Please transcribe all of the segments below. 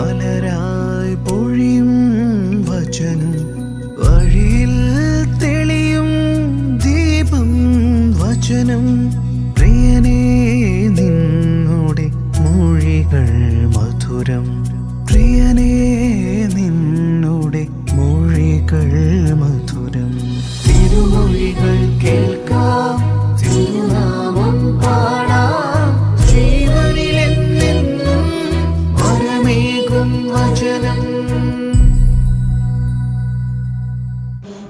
மலர்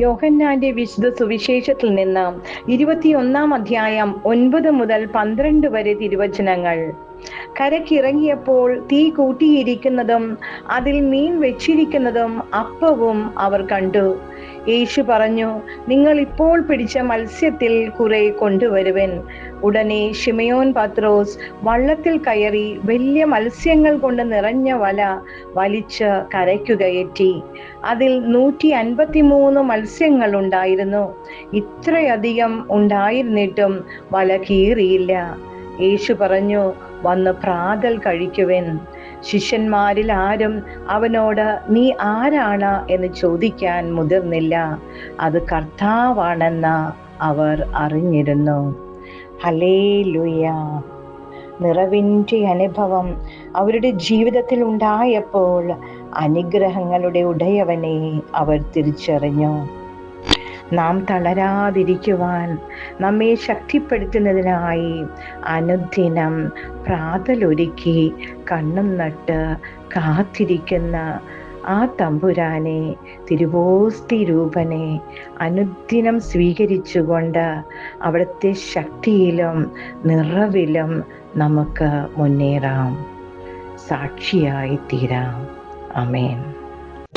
യോഹന്നാന്റെ വിശുദ്ധ സുവിശേഷത്തിൽ നിന്ന് ഇരുപത്തിയൊന്നാം അധ്യായം ഒൻപത് മുതൽ പന്ത്രണ്ട് വരെ തിരുവചനങ്ങൾ. കരക്കിറങ്ങിയപ്പോൾ തീ കൂട്ടിയിരിക്കുന്നതും അതിൽ മീൻ വെച്ചിരിക്കുന്നതും അപ്പവും അവർ കണ്ടു. യേശു പറഞ്ഞു നിങ്ങൾ ഇപ്പോൾ പിടിച്ച മത്സ്യത്തിൽ കുറെ കൊണ്ടുവരുവൻ. ഉടനെ ഷിമയോൻ പത്രോസ് വള്ളത്തിൽ കയറി വലിയ മത്സ്യങ്ങൾ കൊണ്ട് നിറഞ്ഞ വല വലിച്ച് കരയ്ക്കു കയറ്റി അതിൽ നൂറ്റി അൻപത്തിമൂന്ന് മത്സ്യങ്ങൾ ഉണ്ടായിരുന്നു. ഇത്രയധികം ഉണ്ടായിരുന്നിട്ടും വല കീറിയില്ല. യേശു പറഞ്ഞു വന്ന് പ്രാതൽ കഴിക്കുവൻ. ശിഷ്യന്മാരിൽ ആരും അവനോട് നീ ആരാണ്? എന്ന് ചോദിക്കാൻ മുതിർന്നില്ല. അത് കർത്താവാണെന്ന് അവർ അറിഞ്ഞിരുന്നു. ഹലേ ലുയ നിറവിന്റെ അനുഭവം അവരുടെ ജീവിതത്തിൽ ഉണ്ടായപ്പോൾ അനുഗ്രഹങ്ങളുടെ ഉടയവനെ അവർ തിരിച്ചറിഞ്ഞു. നാം തളരാതിരിക്കുവാൻ നമ്മെ ശക്തിപ്പെടുത്തുന്നതിനായി അനുദിനം പ്രാതലൊരുക്കി കണ്ണും നട്ട് കാത്തിരിക്കുന്ന ആ തമ്പുരാനെ തിരുവോസ്തി രൂപനെ അനുദിനം സ്വീകരിച്ചുകൊണ്ട് അവിടുത്തെ ശക്തിയിലും നിറവിലും നമുക്ക് മുന്നേറാം. സാക്ഷിയായി തീരാം അമേൻ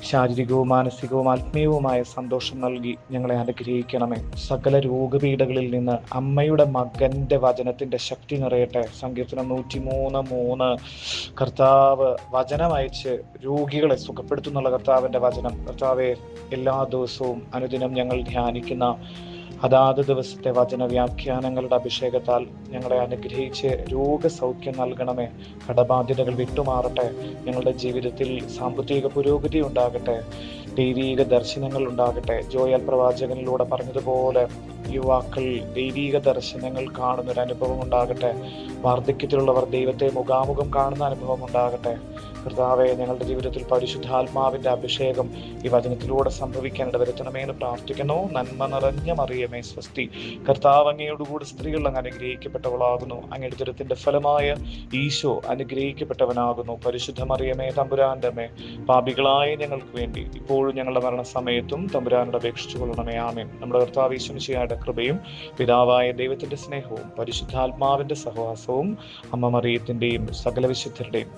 ശാരീരികവും മാനസികവും ആത്മീയവുമായ സന്തോഷം നൽകി ഞങ്ങളെ അനുഗ്രഹിക്കണമേ. സകല രോഗപീഠകളിൽ നിന്ന് അമ്മയുടെ മകന്റെ വചനത്തിന്റെ ശക്തി നിറയട്ടെ. സങ്കീർത്തനം നൂറ്റി മൂന്ന്. മൂന്ന് കർത്താവ് വചനം അയച്ച് രോഗികളെ സുഖപ്പെടുത്തുന്നുള്ള കർത്താവിന്റെ വചനം. കർത്താവെ എല്ലാ ദിവസവും അനുദിനം ഞങ്ങൾ ധ്യാനിക്കുന്ന അതാത് ദിവസത്തെ വചന വ്യാഖ്യാനങ്ങളുടെ അഭിഷേകത്താൽ ഞങ്ങളെ അനുഗ്രഹിച്ച് രോഗസൗഖ്യം നൽകണമേ. കടബാധ്യതകൾ വിട്ടുമാറട്ടെ. ഞങ്ങളുടെ ജീവിതത്തിൽ സാമ്പത്തിക പുരോഗതി ഉണ്ടാകട്ടെ. ദൈവീക ദർശനങ്ങൾ ഉണ്ടാകട്ടെ. ജോയൽ പ്രവാചകനിലൂടെ പറഞ്ഞതുപോലെ യുവാക്കൾ ദൈവീക ദർശനങ്ങൾ കാണുന്ന ഒരു അനുഭവം ഉണ്ടാകട്ടെ. വാർദ്ധക്യത്തിലുള്ളവർ ദൈവത്തെ മുഖാമുഖം കാണുന്ന അനുഭവം ഉണ്ടാകട്ടെ. കർത്താവെ ഞങ്ങളുടെ ജീവിതത്തിൽ പരിശുദ്ധാത്മാവിന്റെ അഭിഷേകം ഈ വചനത്തിലൂടെ സംഭവിക്കാൻ ഇടവരുത്തണമേ എന്ന് പ്രാർത്ഥിക്കുന്നു. നന്മ നിറഞ്ഞ മറിയമേ സ്വസ്തി. കർത്താവ് അങ്ങയോടുകൂടി സ്ത്രീകൾ അങ്ങ് അനുഗ്രഹിക്കപ്പെട്ടവളാകുന്നു. അങ്ങയുടെ ദുരത്തിന്റെ ഫലമായ ഈശോ അനുഗ്രഹിക്കപ്പെട്ടവനാകുന്നു. പരിശുദ്ധ മറിയമേ തമ്പുരാന്റെ മേ പാപികളായ ഞങ്ങൾക്ക് വേണ്ടി ഇപ്പോഴും ഞങ്ങളുടെ മരണസമയത്തും തമ്പുരാനോട് അപേക്ഷിച്ചു കൊള്ളണമേ ആമേൻ. നമ്മുടെ കർത്താവ് ഈശ്വമിശിയായുടെ കൃപയും പിതാവായ ദൈവത്തിന്റെ സ്നേഹവും പരിശുദ്ധാത്മാവിന്റെ സഹവാസവും അമ്മ മറിയത്തിന്റെയും സകല വിശുദ്ധരുടെയും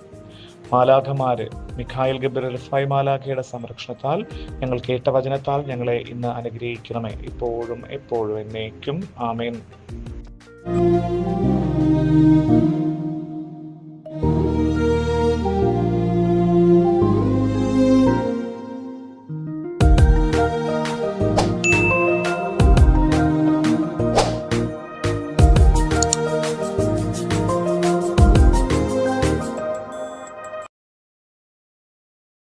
മാലാഖമാര് മിഖായിൽ ഗബ്ബർ റിഫായ് മാലാഖയുടെ സംരക്ഷണത്താൽ ഞങ്ങൾ കേട്ട വചനത്താൽ ഞങ്ങളെ ഇന്ന് അനുഗ്രഹിക്കണമേ. ഇപ്പോഴും എപ്പോഴും എന്നേക്കും ആമേൻ.